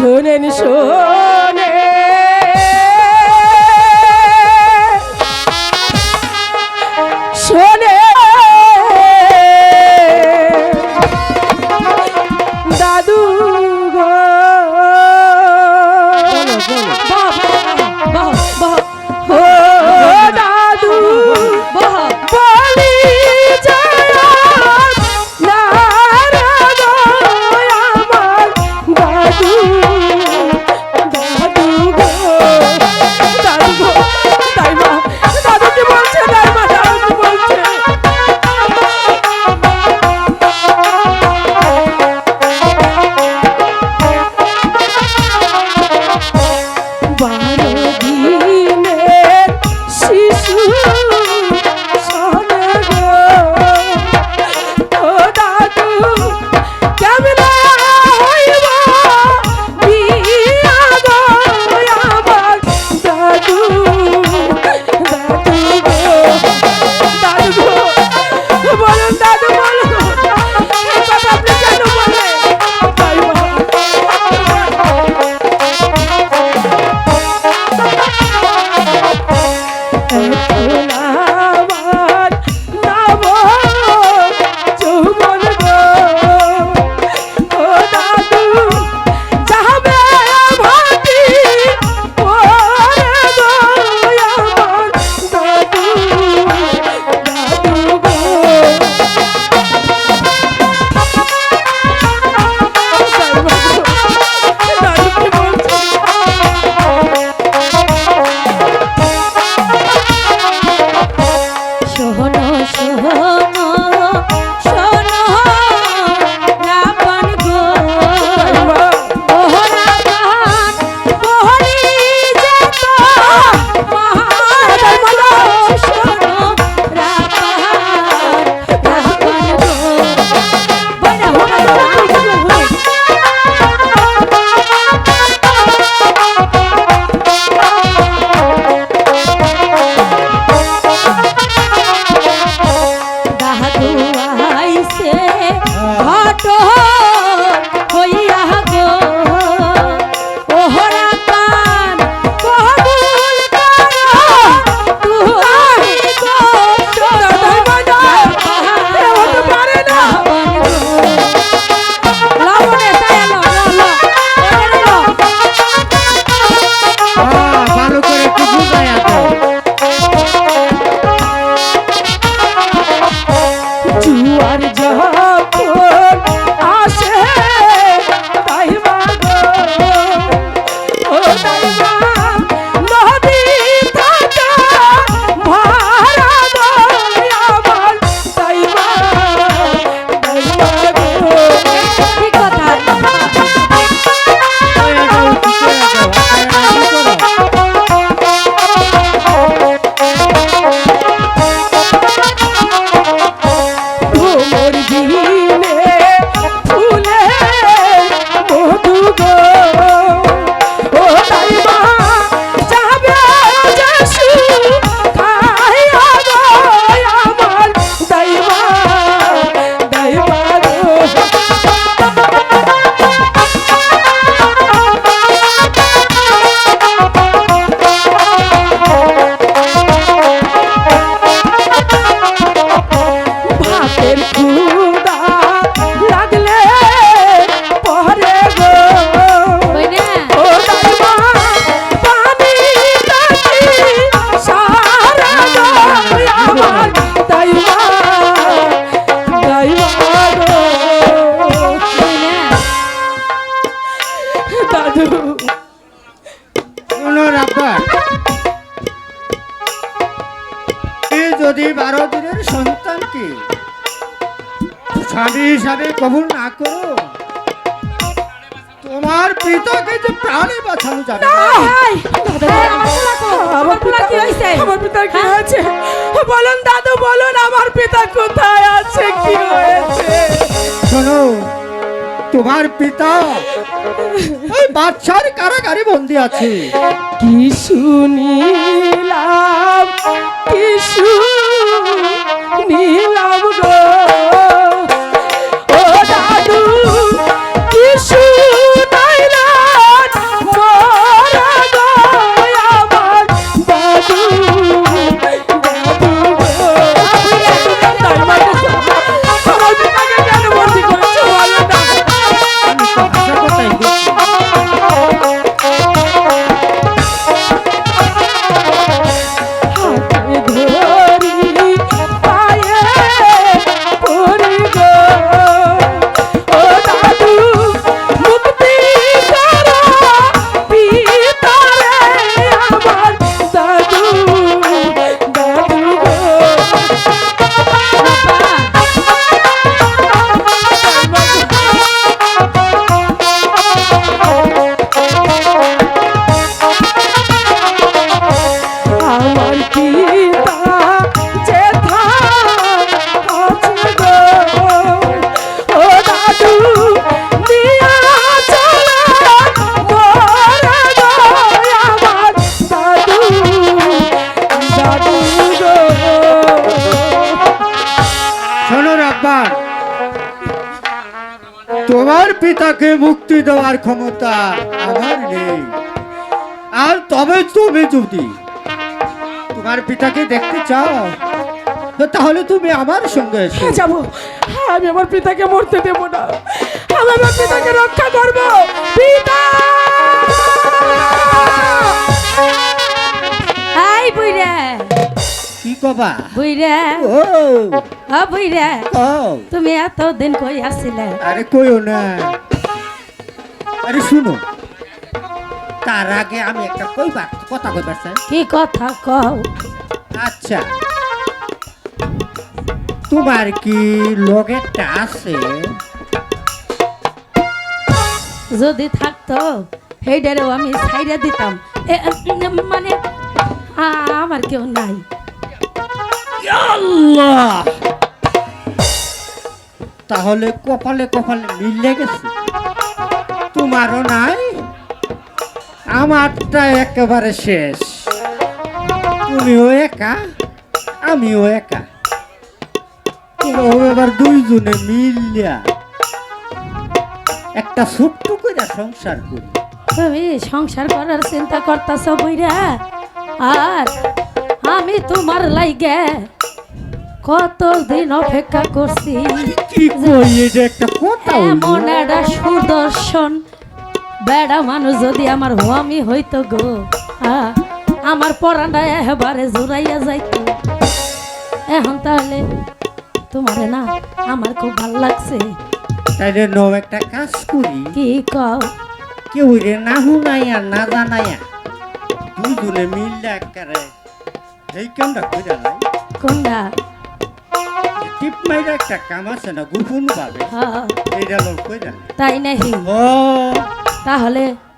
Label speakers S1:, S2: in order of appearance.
S1: শোনেন
S2: শোনেন। সন্তানকে স্বামী হিসাবে কবুল না করো। তোমার পিতাকে যে প্রাণে বাঁচানো যাবে
S3: আমার পিতা কি হয়েছে?
S1: বলুন দাদু বলুন আমার পিতা
S2: তোমার পিতা। ওই বাচ্চার কারাগারে বন্দি আছে।
S1: কি শুনিলাম কি শুনিলাম পিতাকে মুক্তি দেওয়ার ক্ষমতা আমার নেই। আর তবে তুমি যদি তোমার পিতাকে দেখতে চাও তাহলে তুমি আমার সঙ্গে
S2: হ্যাঁ যাব। আমি আমার পিতাকে মরতে দেবো না। আমি আমার পিতাকে রক্ষা করব।
S1: কবা
S3: বুইরা
S1: ও।
S3: বুইরা
S1: ও।
S3: তুমি এতদিন কই আসছিলে
S1: আরে কইও না। আরে শুনো তার আগে আমি একটা কথা কইবার চাই।
S3: কি কথা কও?
S1: আচ্ছা। তোমার কি লগেরটা আছে?
S3: যদি থাকতো সেইটারেও আমি ছাইড়া দিতাম। মানে আমার কেউ নাই।
S1: আল্লাহ তাহলে কপালে কপালে মিলে গেছে তোমারও নাই? আমারটা একেবারে শেষ। তুমিও একা, আমিও একা। এবার দুইজনে মিলিয়া একটা ছোট্ট করে সংসার করি।
S3: তুমি সংসার করার চিন্তা করতেছ বইরা? আর আমি তোমার লাইগে কতদিন অপেক্ষা করছি
S1: কি এটা একটা কথা
S3: এমন একটা সুদর্শন। বেড়া মানুষ যদি আমার হমি হইতো গো। আমার পরানটা এবারে জোরাইয়া যাইতো। এখন তাহলে তোমারে না আমার খুব ভালো লাগছে।
S1: তাইলে ন একটা কাজ করি।
S3: কি কও?
S1: কেউ রে না হুনাইয়া না জানাইয়া দুজনে মিললে একেবারে এই কামটা কইরা
S3: কোনটা?
S1: টিপ মাইরা একটা কাম আছে না গোপন ভাবে।
S3: এটা
S1: এইটা লোক কই।
S3: তাই নাকি
S1: ও।
S3: তাহলে